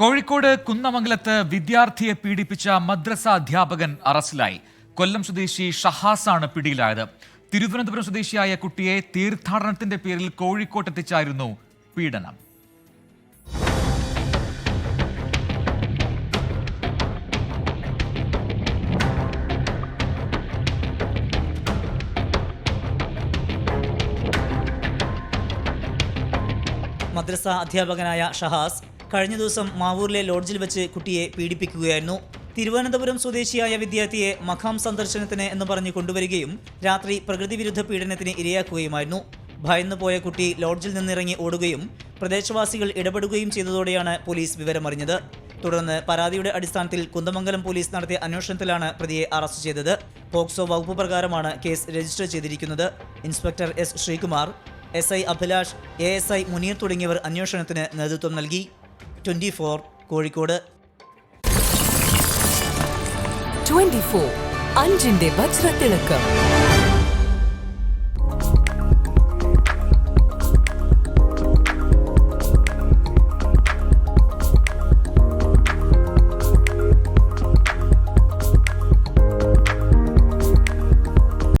കോഴിക്കോട് കുന്നമംഗലത്ത് വിദ്യാർത്ഥിയെ പീഡിപ്പിച്ച മദ്രസ അധ്യാപകൻ അറസ്റ്റിലായി. കൊല്ലം സ്വദേശി ഷഹാസാണ് പിടിയിലായത്. തിരുവനന്തപുരം സ്വദേശിയായ കുട്ടിയെ തീർത്ഥാടനത്തിന്റെ പേരിൽ കോഴിക്കോട്ടെത്തിച്ചായിരുന്നു പീഡനം. മദ്രസ അധ്യാപകനായ ഷഹാസ് കഴിഞ്ഞ ദിവസം മാവൂരിലെ ലോഡ്ജിൽ വെച്ച് കുട്ടിയെ പീഡിപ്പിക്കുകയായിരുന്നു. തിരുവനന്തപുരം സ്വദേശിയായ വിദ്യാർത്ഥിയെ മഖാം സന്ദർശനത്തിന് എന്ന് പറഞ്ഞ് കൊണ്ടുവരികയും രാത്രി പ്രകൃതിവിരുദ്ധ പീഡനത്തിന് ഇരയാക്കുകയുമായിരുന്നു. ഭയന്നു പോയ കുട്ടി ലോഡ്ജിൽ നിന്നിറങ്ങി ഓടുകയും പ്രദേശവാസികൾ ഇടപെടുകയും ചെയ്തതോടെയാണ് പോലീസ് വിവരമറിഞ്ഞത്. തുടർന്ന് പരാതിയുടെ അടിസ്ഥാനത്തിൽ കുന്ദമംഗലം പോലീസ് നടത്തിയ അന്വേഷണത്തിലാണ് പ്രതിയെ അറസ്റ്റ് ചെയ്തത്. പോക്സോ വകുപ്പ് പ്രകാരമാണ് കേസ് രജിസ്റ്റർ ചെയ്തിരിക്കുന്നത്. Inspector S Sreekumar S I Abhilash A S I Muneer തുടങ്ങിയവർ അന്വേഷണത്തിന് നേതൃത്വം നൽകി. Twenty four Kozhikode. 24 അഞ്ചിന്റെ വജ്രത്തിളക്കം.